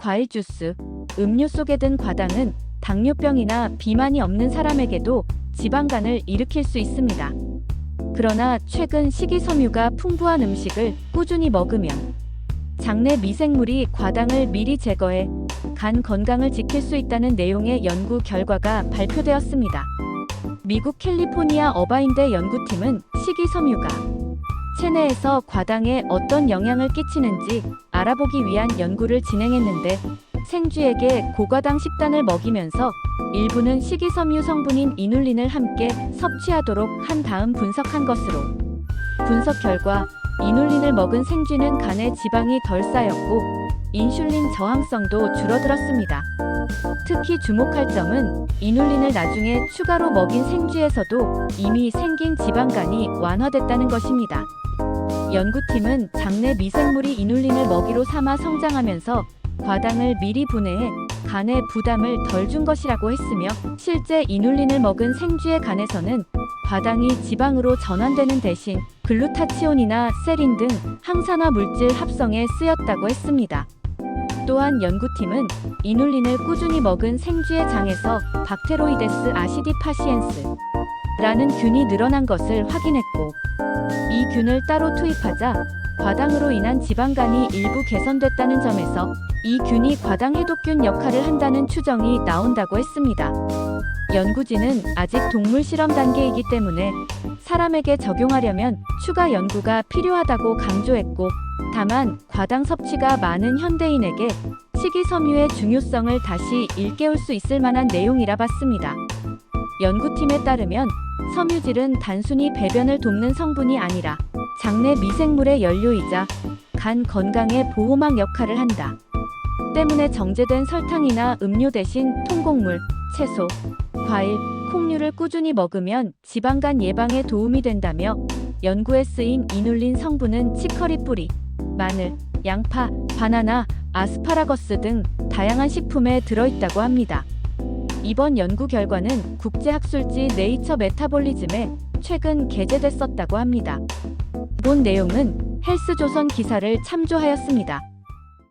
과일 주스, 음료 속에 든 과당은 당뇨병이나 비만이 없는 사람에게도 지방간을 일으킬 수 있습니다. 그러나 최근 식이섬유가 풍부한 음식을 꾸준히 먹으면 장내 미생물이 과당을 미리 제거해 간 건강을 지킬 수 있다는 내용의 연구 결과가 발표되었습니다. 미국 캘리포니아 어바인대 연구팀은 식이섬유가 체내에서 과당에 어떤 영향을 끼치는지 알아보기 위한 연구를 진행했는데 생쥐에게 고과당 식단을 먹이면서 일부는 식이섬유 성분인 이눌린을 함께 섭취하도록 한 다음 분석한 것으로 분석 결과 이눌린을 먹은 생쥐는 간에 지방이 덜 쌓였고 인슐린 저항성도 줄어들었습니다. 특히 주목할 점은 이눌린을 나중에 추가로 먹인 생쥐에서도 이미 생긴 지방간이 완화됐다는 것입니다. 연구팀은 장내 미생물이 이눌린을 먹이로 삼아 성장하면서 과당을 미리 분해해 간에 부담을 덜 준 것이라고 했으며 실제 이눌린을 먹은 생쥐의 간에서는 과당이 지방으로 전환되는 대신 글루타치온이나 세린 등 항산화 물질 합성에 쓰였다고 했습니다. 또한 연구팀은 이눌린을 꾸준히 먹은 생쥐의 장에서 박테로이데스 아시디파시엔스 라는 균이 늘어난 것을 확인했고 이 균을 따로 투입하자 과당으로 인한 지방간이 일부 개선됐다는 점에서 이 균이 과당 해독균 역할을 한다는 추정이 나온다고 했습니다. 연구진은 아직 동물 실험 단계이기 때문에 사람에게 적용하려면 추가 연구가 필요하다고 강조했고 다만 과당 섭취가 많은 현대인에게 식이섬유의 중요성을 다시 일깨울 수 있을 만한 내용이라 봤습니다. 연구팀에 따르면 섬유질은 단순히 배변을 돕는 성분이 아니라 장내 미생물의 연료이자 간 건강의 보호막 역할을 한다. 때문에 정제된 설탕이나 음료 대신 통곡물, 채소, 과일, 콩류를 꾸준히 먹으면 지방간 예방에 도움이 된다며 연구에 쓰인 이눌린 성분은 치커리 뿌리, 마늘, 양파, 바나나, 아스파라거스 등 다양한 식품에 들어있다고 합니다. 이번 연구 결과는 국제학술지 네이처 메타볼리즘에 최근 게재됐었다고 합니다. 본 내용은 헬스조선 기사를 참조하였습니다.